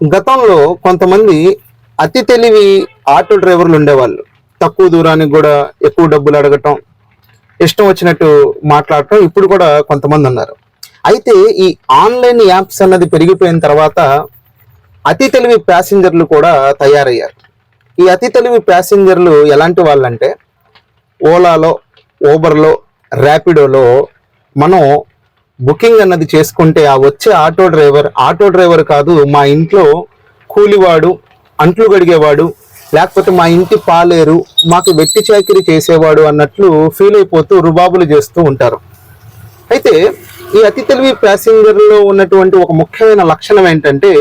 గతంలో కొంతమంది అతి తెలివి ఆటో డ్రైవర్లు ఉండేవాళ్ళు. తక్కువ దూరానికి కూడా ఎక్కువ డబ్బులు అడగటం ఇష్టం వచ్చినట్టు మాట్లాడటం ఇప్పుడు కూడా కొంతమంది ఉన్నారు అయితే ఈ ఆన్లైన్ యాప్స్ అన్నది పెరిగిపోయిన తర్వాత అతి తెలివి ప్యాసింజర్లు కూడా తయారయ్యారు. ఈ అతి తెలివి ప్యాసింజర్లు ఎలాంటి వాళ్ళంటే ఓలాలో ఓబర్లో ర్యాపిడోలో మనం బుకింగ్ అన్నది చేసుకుంటే ఆ వచ్చే ఆటో డ్రైవర్ ఆటో డ్రైవర్ కాదు మా ఇంట్లో కూలివాడు అంట్లు గడిగేవాడు లేకపోతే మా ఇంటి పాలేరు మాకు వెట్టి చాకిరి చేసేవాడు అన్నట్లు ఫీల్ అయిపోతూ రుబాబులు చేస్తూ ఉంటారు. అయితే ఈ అతి తెలివి ప్యాసింజర్లో ఉన్నటువంటి ఒక ముఖ్యమైన లక్షణం ఏంటంటే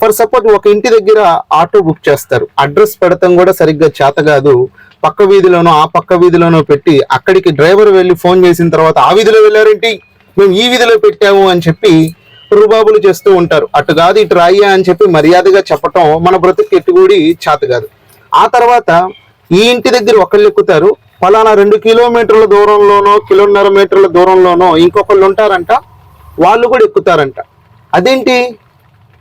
ఫర్ సపోజ్ ఒక ఇంటి దగ్గర ఆటో బుక్ చేస్తారు. అడ్రస్ పెడతాం కూడా సరిగ్గా చేత కాదు పక్క వీధిలోనో ఆ పక్క వీధిలోనో పెట్టి అక్కడికి డ్రైవర్ వెళ్ళి ఫోన్ చేసిన తర్వాత ఆ వీధిలో వెళ్ళారేంటి? మేము ఈ విధిలో పెట్టాము అని చెప్పి రుబాబులు చేస్తూ ఉంటారు. అటు కాదు ఇటు రాయ్యా అని చెప్పి మర్యాదగా చెప్పటం మన బ్రతుకు ఎట్టుగూడి చేత కాదు. ఆ తర్వాత ఈ ఇంటి దగ్గర ఒకళ్ళు ఎక్కుతారు. ఫలానా రెండు కిలోమీటర్ల దూరంలోనో కిలోన్నర మీటర్ల దూరంలోనో ఇంకొకళ్ళు ఉంటారంట. వాళ్ళు కూడా ఎక్కుతారంట. అదేంటి?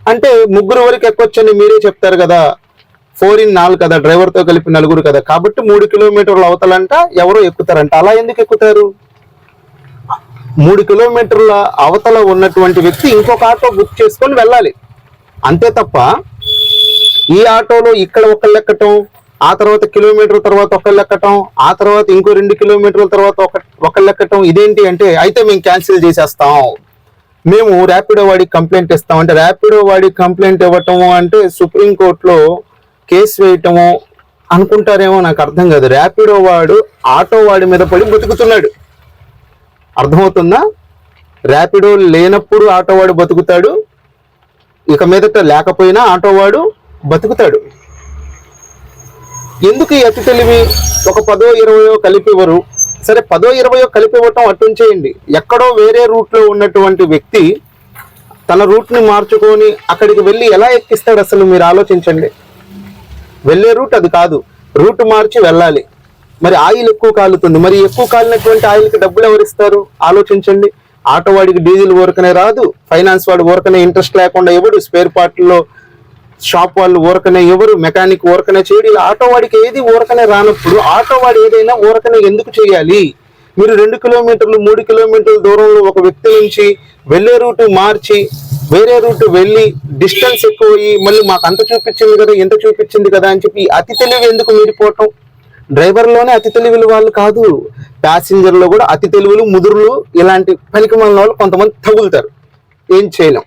అంటే ముగ్గురు వరకు ఎక్కొచ్చని మీరే చెప్తారు కదా. ఫోర్ ఇన్ నాలుగు కదా డ్రైవర్తో కలిపి నలుగురు కదా. కాబట్టి మూడు కిలోమీటర్లు అవతలంట ఎవరో ఎక్కుతారంట. అలా ఎందుకు ఎక్కుతారు? మూడు కిలోమీటర్ల అవతల ఉన్నటువంటి వ్యక్తి ఇంకొక ఆటో బుక్ చేసుకొని వెళ్ళాలి. అంతే తప్ప ఈ ఆటోలో ఇక్కడ ఒకళ్ళు ఎక్కటం ఆ తర్వాత కిలోమీటర్ తర్వాత ఒకళ్ళు ఎక్కటం ఆ తర్వాత ఇంకో రెండు కిలోమీటర్ల తర్వాత ఒక ఒకళ్ళు ఎక్కటం ఇదేంటి అంటే అయితే మేము క్యాన్సిల్ చేసేస్తాం. మేము ర్యాపిడో వాడికి కంప్లైంట్ ఇస్తాం. అంటే ర్యాపిడో వాడికి కంప్లైంట్ ఇవ్వటము అంటే సుప్రీంకోర్టులో కేసు వేయటము అనుకుంటారేమో నాకు అర్థం కాదు. ర్యాపిడో వాడు ఆటో వాడి మీద పడి బతుకుతున్నాడు. అర్థమవుతుందా? ర్యాపిడో లేనప్పుడు ఆటోవాడు బతుకుతాడు. ఇక మీదట లేకపోయినా ఆటోవాడు బతుకుతాడు. ఎందుకు ఈ అతి తెలివి ఒక పదో ఇరవయో కలిపివ్వరు సరే పదో ఇరవయో కలిపివ్వటం అట్టుంచేయండి ఎక్కడో వేరే రూట్లో ఉన్నటువంటి వ్యక్తి తన రూట్ని మార్చుకొని అక్కడికి వెళ్ళి ఎలా ఎక్కిస్తాడు అసలు మీరు ఆలోచించండి. వెళ్ళే రూట్ అది కాదు. రూట్ మార్చి వెళ్ళాలి. మరి ఆయిల్ ఎక్కువ కాలుతుంది. మరి ఎక్కువ కాలినటువంటి ఆయిల్కి డబ్బులు ఎవరు ఇస్తారు? ఆలోచించండి. ఆటో వాడికి డీజిల్ ఊరకనే రాదు. ఫైనాన్స్ వాడు ఊరకనే ఇంట్రెస్ట్ లేకుండా ఎవడు స్పేర్ పార్ట్లో షాప్ వాళ్ళు ఊరకనే ఎవరు మెకానిక్ ఊరకనే చేయడు. ఇలా ఆటో వాడికి ఏది ఊరకనే రానప్పుడు ఆటో వాడు ఏదైనా ఊరకనే ఎందుకు చేయాలి? మీరు రెండు కిలోమీటర్లు మూడు కిలోమీటర్ల దూరంలో ఒక వ్యక్తి నుంచి వెళ్ళే రూటు మార్చి వేరే రూట్ వెళ్ళి డిస్టెన్స్ ఎక్కువ అయ్యి మళ్ళీ మాకు అంత చూపించింది కదా ఎంత చూపించింది కదా అని చెప్పి అతి తెలివి ఎందుకు మీరిపోవటం? డ్రైవర్లోనే అతి తెలివిలు వాళ్ళు కాదు. ప్యాసింజర్లో కూడా అతి తెలివిలు ముదురులు ఇలాంటి పనికి వాళ్ళు కొంతమంది తగులుతారు. ఏం చేయలేం.